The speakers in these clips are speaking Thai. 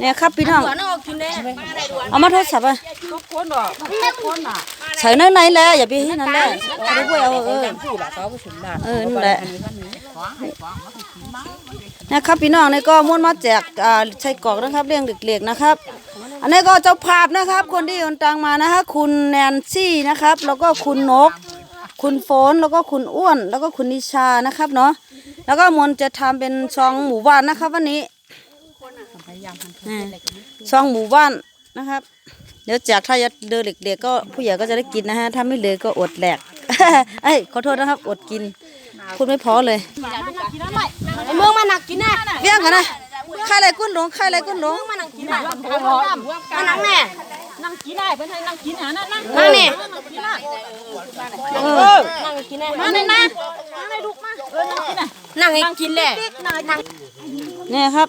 เนี่ยครับพี่น้องหัวน้องกินได้เอามาโทรศัพท์อะทุกคนหรอคนอะใส่ในในแหละอย่าไปที่นั่นแหละเอาไปเอาเออผู้หล่ะเขาผู้ชุมหลานเออนั่นแหละนะครับพี่น้องนี่ก็ม้วนมาแจกอ่าใช้กรอกนะครับเลี้ยงเด็กๆนะครับ อันนี้ก็เจ้าภาพนะครับ คนที่โอนตังมานะคะคุณแนนซี่นะครับ แล้วก็คุณนก คุณโฟนแล้วก็คุณอ้วน แล้วก็คุณนิชานะครับเนาะแล้วก็มนต์จะทำเป็นซองหมู่บ้านนะครับ วันนี้อ่า ซองหมู่บ้านนะครับ เดี๋ยวแจกถ้าจะเดินเด็กๆก็ผู้ใหญ่ก็จะได้กินนะฮะ ถ้าไม่เหลือก็อดแหลกเอ้ยขอโทษนะครับ อดกินพูดไม่พอเลยไอ้เมืองมันหนักกินแน่เบี้ยงกันนะค่ายอะไรกุ้นหลงค่ายอะไรกุ้นหลงมันหนักกินแน่มันหนักแน่นั่งกินได้เพื่อนให้นั่งกินหานั่งนั่งนั่งนี่เออนั่งกินแน่นั่งนี่นะนั่งให้ลูกมาเออนั่งกินน่ะนั่งให้กินแหละนั่งเนี่ยครับ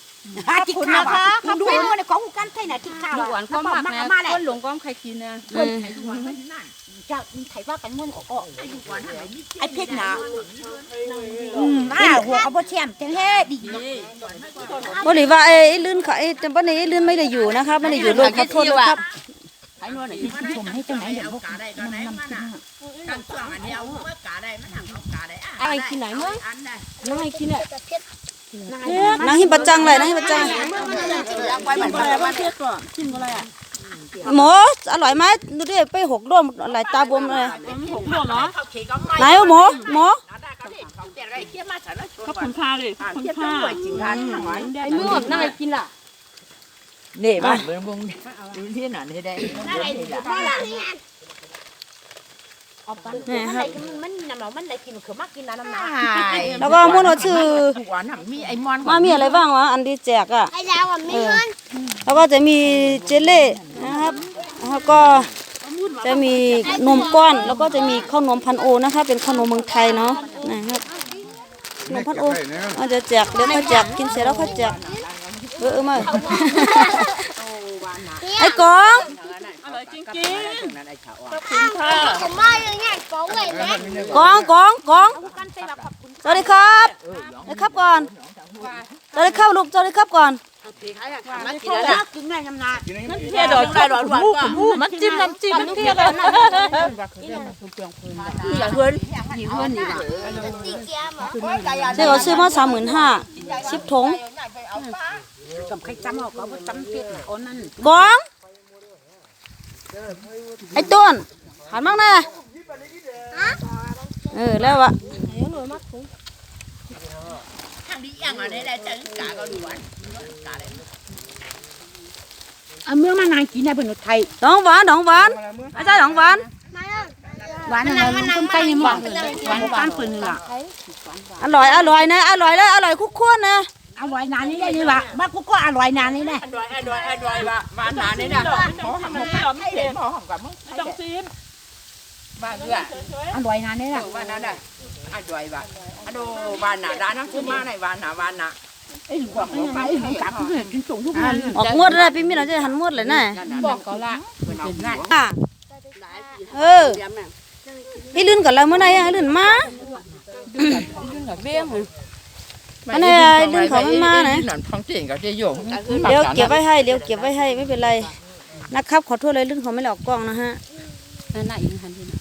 อาจิกนะคะเขาเป็นคนของกันไทยน่ะจิกข้าวหวานก็มากนะคนหลงก็ใครกินนะอืมจะไทยว่ากันมันก็ไอ้เพชรนะอืมอ่าหัวเอาบ่แช่มจังแท้ดีบริว่าไอ้ลื่นเขาไอ้แต่วันนี้ไอ้ลื่นไม่ได้อยู่นะครับไม่ได้อยู่รวมขอโทษด้วยครับผมให้จังไหนเดี๋ยวพวกอะไรกินไหนมั้งนั่งให้กินแหละนาง หิมประจังเลยนางหิมประจังหมูอร่อยไหมดูดิไปหกร่วมหลายตาบวมเลยหกรวมเนาะไหนเอาหมูหมูขอบคุณค่าเลยขอบคุณค่าไอ้เมืองนั่งให้กินล่ะนี่บ้านเมืองมึงดูที่ไหนนี่ได้ นี่ครับมันน้ำมันได้กินคือมากกินน้ำน้แล้วก็ม้วนว่าชื่อหวานมีไอ้มอนมามีอะไรบ้างวะอันที่แจกอะไอ้ดาวไม่เงินแล้วก็จะมีเจลเล่นะครับแล้วก็จะมีนมก้อนแล้วก็จะมีข้าวนมพันโอนะคะเป็นขนมเมืองไทยเนาะนะครับขนมพันโอเราจะแจกเดี๋ยวค่อยแจกกินเสร็จแล้วค่อยแจกเออเออมาไอ้กอง อร่อยจริงนั่นไอ้ชาวผมมาอย่างเงี้ยกองเลยนะกองกองกองสวัสดีครับสวัสดีครับก่อนสวัสดีครับลูกสวัสดีครับก่อนกินได้น้ำนาๆเที่ยวดอกใจดอกหวานกว่ามันจิ้มน้ำจิ้มเที่ยวเลยอย่าเพื่อนอย่าเพื่อนนี่ล่ะตีเกียร์หมอเจ๊ก็ซื้อมาสามหมื่นห้าสิบถุงกับใครจำเอาก็บ่จำเพชรนะอ๋อนั่นกอง ไอ้ต้นหันมากนะเออแล้วอะทางนี้ยังอะได้ได้จังกาก็ดูหวานเอาเมื่อมานานกินได้เป็นไทยดองหวานดองหวานอาจารย์ดองหวานหวานอะไรมันคนไทยนี่หมดหวานการปืนนี่ล่ะอร่อยอร่อยนะอร่อยเลยอร่อยคุกควรนะ อร่อยนานนี่ได้นี่ล่ะบ้ากูก็อร่อยนานนี่แน่อร่อยอร่อยอร่อยวะหวานหนานี่นะขอหำหมกไม่เห็นขอหำกับมึงต้องซีมบ้านเอื้ออร่อยนานนี่ล่ะบ้านนั้นอะอร่อยวะอโดบ้านหนาร้านน้ำซื้อมาในบ้านหนาบ้านหนาไอ้หวานไอ้ไอ้หวานกลับเพื่อนส่งทุกวันออกงวดเลยพี่มิ้นเราจะหันงวดเลยนะบอกเขาละค่ะเออไอ้ลื่นกับเราเมื่อไหร่อะไอ้ลื่นมาอันนี้ไอ้ ลื่นของมันมานะหนอนท้องเจียงก็จะอยู่เดี๋ยวเก็บไว้ให้เดี๋ยวเก็บไว้ให้ไม่เป็นไรนะครับขอโทษเลยลื่นเขาไม่ได้ออกกล้องนะฮะน่าอินทันทีนะ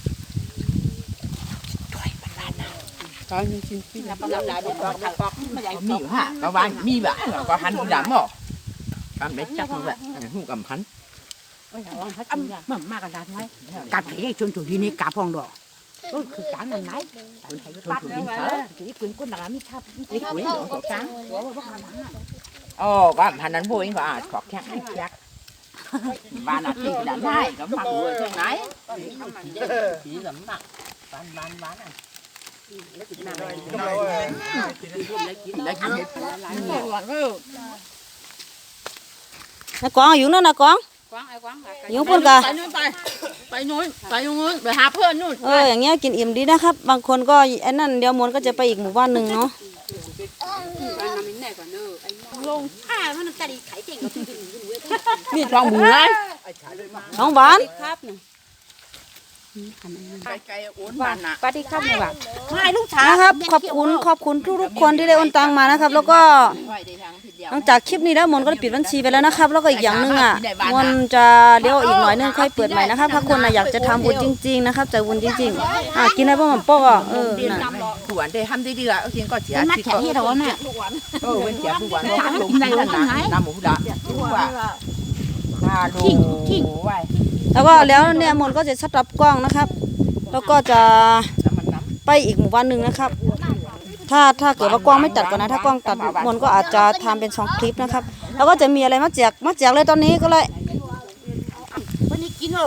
มีฮะก็บ้านมีแบบก็หันดำหรอทำได้จักแบบหูกำพันมันมากกันได้ไหมกัดไปให้ชนถูที่นี่กาพองดอกก็คือการมันไหนคนไทยก็ปัดนี่ที่ปืนก้นหนามีทับมีนี่ทับคุยไว้หนองตัวกลางหัวว่าข้างหลังอ๋อก็พันนั้นบุ้ยก็อาจขอบแค่ไอ้แจ็คบ้านอาตีดันได้ก็ มักรวยตรงไหนผีสำนักบ้านบ้านบ้านอะแล้วกินนะกองอยู่นั่นนะกองกวางไอ้ กวางอยู่ปุ่นกะไปนู่นไปไปนู่นไปนู่นไปหาเพื่อนนู่นเอออย่างเงี้ยกินอิ่มดีนะครับ บางคนก็ไอ้นั่นเดี๋ยวมนก็จะไปอีกหมู่บ้านหนึ่งเนาะลงอ่ามันตาดีไข่เจ๋งมีทองหมูไรน้องหวานครับ ปฏิครับเนี่ยว่าไม่ลูกชายนะครับ ขอบคุณขอบคุณทุกๆคนที่ได้โอนตังมานะครับ แล้วก็ไว้ได้ทางผิดเดียวหลังจากคลิปนี้แล้วมนก็ได้ปิดบัญชีไปแล้วนะครับ แล้วก็อีกอย่างหนึ่งอะมนจะเดี๋ยวอีกหน่อยนึงค่อยเปิดใหม่นะครับถ้าคนน่ะอยากจะทำบุญจริง ๆ นะครับใจบุญจริงๆอะกินได้ป่ะหม่อมปอกอะเออน่ะผู้หวานได้ทำได้ดีอะเอาจริงก็เสียนัดที่แขกที่เราเนี่ยเออเว้นเสียผู้หวานเพราะลงที่นั่นน่ะน้ำหมูดะว่าถ้าโลไว้ แล้วก็แล้วเนี่ยมนก็จะชัดรับกล้องนะครับ แล้วก็จะน้ำมันน้ำไปอีกหมู่บ้านหนึ่งนะครับ ถ้าถ้าเกิดว่ากล้องไม่ตัดก่อนนะ ถ้ากล้องตัดมนก็อาจจะทำเป็นสองคลิปนะครับ แล้วก็จะมีอะไรมาแจกมาแจกเลยตอนนี้ก็เลยวันนี้กินเหรอ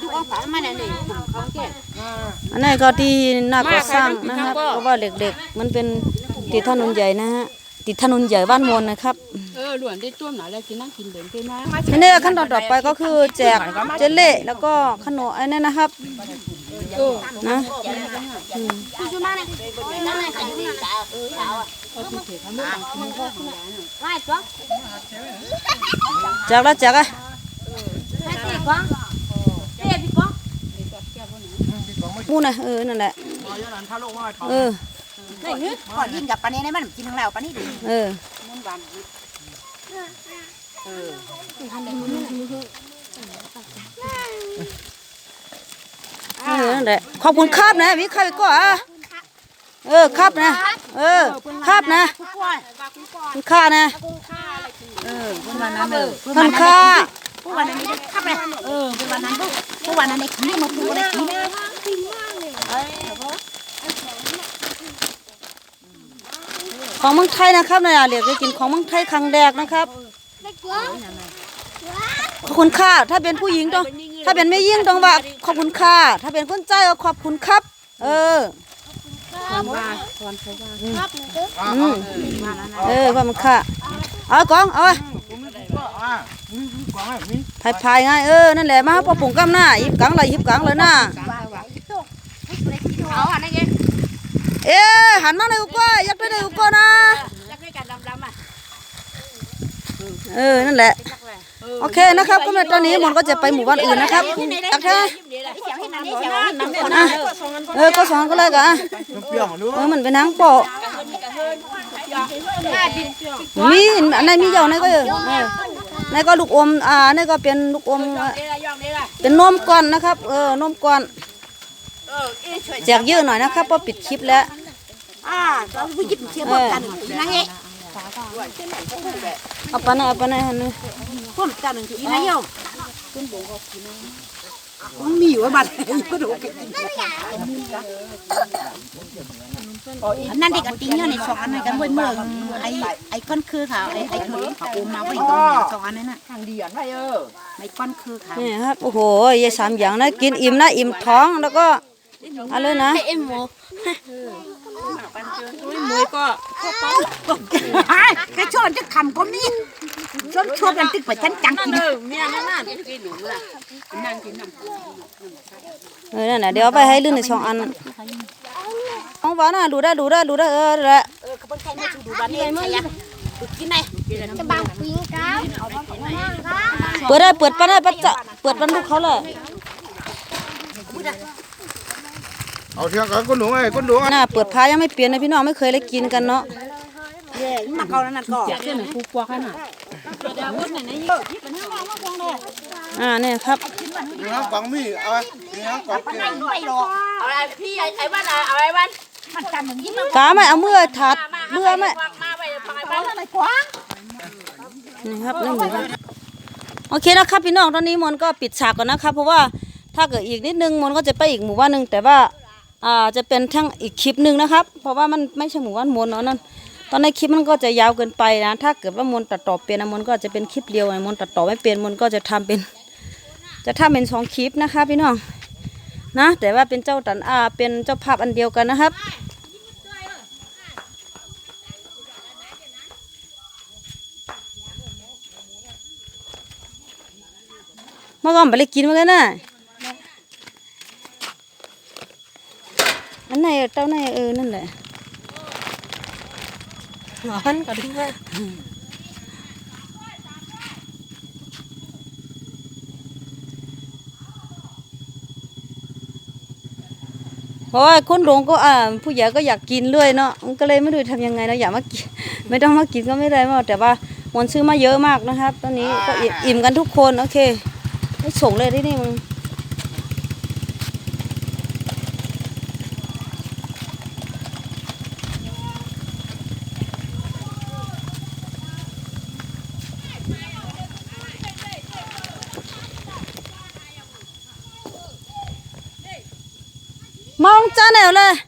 ลูกเอาฝามาเนี่ยนี่เขาแก่อันนี้ก็ที่หน้าก่อสร้างนะครับมาค่ะเพราะว่าเหล็กๆมันเป็นติดถนนใหญ่นะฮะ ติดถนนใหญ่บ้านมนนะครับเออหลวนได้ต้วมหนาแล้วกินนั่งกินเดินไปมาทีนี้ขั้นตอนต่อไปก็คือแจกเจลเล่แล้วก็ขนมไอ้นั่นนะครับนะชูมาเนี่ยนั่งไหนขายอยู่น่ะเออเอาอะไม่ตัวแจกแล้วแจกอะไม่ตีกวางเตี้ยพี่กวางหมูนะเออนั่นแหละเออ ก่อนยิงกับปานนี้ได้มันกินของเราปานนี้ดิเออเออนั่นแหละขอบคุณครับนะวิใครก็อะเออครับนะ เออครับนะคุณค่านะเออเพิ่นวันนั้นเออคุณค่าผู้วันนั้นได้ขับเลยเออผู้วันนั้นผู้ผู้วันนั้นได้ขี้มาผู้ได้ขี้นะ ของเมืองไทยนะครับนายอาเหลียกได้กินของเมืองไทยครั้งแรกนะครับขอบคุณค่าถ้าเป็นผู้หญิงต้อง ถ้าเป็นแม่ยิ่งต้องว่าขอบคุณค่าถ้าเป็นคนใจก็ขอบคุณครับ เอออืมเออว่ามันค่าเอากองเอาไว้พายพายๆไงเออนั่นแหละมาพอปุ่งกำหน้าหยิบกังเลยหยิบกังเลยหน้า เออหันมาในอุกก้อยยัดไปในอุกก้อยนะแล้วก็การดำๆอะเออ นั่นแหละ โอเคนะครับ ก็ตอนนี้มนก็จะไปหมู่บ้านอื่นนะครับตักแท้เสียงให้นั่นเสียงให้นั่นอะเออ ก็สอนก็เลยกะอะเออมันเป็นทางโปะมีอันไหนมีเยาไหนก็เออเออไหนก็ลูกอม อ่าไหนก็เป็นลูกอม เป็นนมก่อนนะครับ เออนมก่อน แจกเยอะหน่อยนะครับเพราะปิดคลิปแล้วอ่าเราผู้หยิบเสียพวกกันนั่งเอ๊ะเอาไปไหนเอาไปไหนฮะนี่พวกกันหนึ่งทีนะโยมมันมีอยู่ว่าบัดก็ดูนั่นเด็กอันติ้งเนี่ยในสองอันนั้นกันเว้ยเมืองไอ้ไอ้ก้อนคือเขาไอ้ไอ้คือเขาอุ้มมาไว้ตรงสองอันนั้นน่ะทางเดียนไว้เออไอ้ก้อนคือเขานี่ครับโอ้โหยายสามอย่างนะกินอิ่มนะอิ่มท้องแล้วก็ เอะไรนะเอ็มโมมวยก็กระชอนจะคำก็มีชนชวนกันตึกไปฉันจังกินเออเมียนั่นน่ะกินหนูล่ะนั่งกินน้ำเออนั่นน่ะเดี๋ยวเอาไปให้ลื่นในสองอันของหวานน่ะดูได้ดูได้ดูได้เออนั่นแหละเออเขาเป็นใครมาดูบ้านนี้ใช่ยังกินไหนจะบังปิงก้าวเปิดได้เปิดไปได้ปัจจะเปิดปันลูกเขาเลย เอาเทียงกันก้นหลวงไอ้ก้นหลวงน่าเปิดพายังไม่เปลี่ยนนะพี่น้องไม่เคยเลยกินกันเนาะเย่มาเกาแล้วนั่นก็เส้นผู้กลัวขนาดอ่าเนี่ยครับมีน้ำปังมีเอาไปมีน้ำปังกินไม่หรอกเอาไอ้พี่ไอ้ไอ้บ้านเอาไอ้บ้านมันกันหนึ่งยิ้มกาไม่เอามือถาดมือไม่มาไปฟังไอ้บ้านอะไรกว้างนี่ครับนี่หมูบ้านโอเคนะครับพี่น้องตอนนี้มนก็ปิดฉากก่อนนะครับเพราะว่าถ้าเกิดอีกนิดนึงมนก็จะไปอีกหมู่บ้านหนึ่งแต่ว่า อ่าจะเป็นทั้งอีกคลิปหนึ่งนะครับ เพราะว่ามันไม่ใช่หมู่บ้านมวลเนาะนั่นตอนในคลิปมันก็จะยาวเกินไปนะ ถ้าเกิดว่ามวลตัดต่อเปลี่ยนมวลก็จะเป็นคลิปเดียวมวลตัดต่อไม่เปลี่ยนมวลก็จะทำเป็น จะทำเป็นสองคลิปนะคะพี่น้องนะแต่ว่าเป็นเจ้าตันอาเป็นเจ้าภาพอันเดียวกันนะครับเมาก่อนไปเล็กินมากันนะ เต้าไหนเออนั่นแหละร้อนก็ด้วยเพราะว่าคนหลวงก็อ่าผู้ใหญ่ก็อยากกินด้วยเนาะมันก็เลยไม่รู้จะทำยังไงเนาะอยากมากินไม่ต้องมากินก็ไม่ได้หรอกแต่ว่ามันซื้อมาเยอะมากนะครับ ตอนนี้ก็อิ่มอิ่มกันทุกคนโอเคให้ส่งเลยที่นี่มึง มอ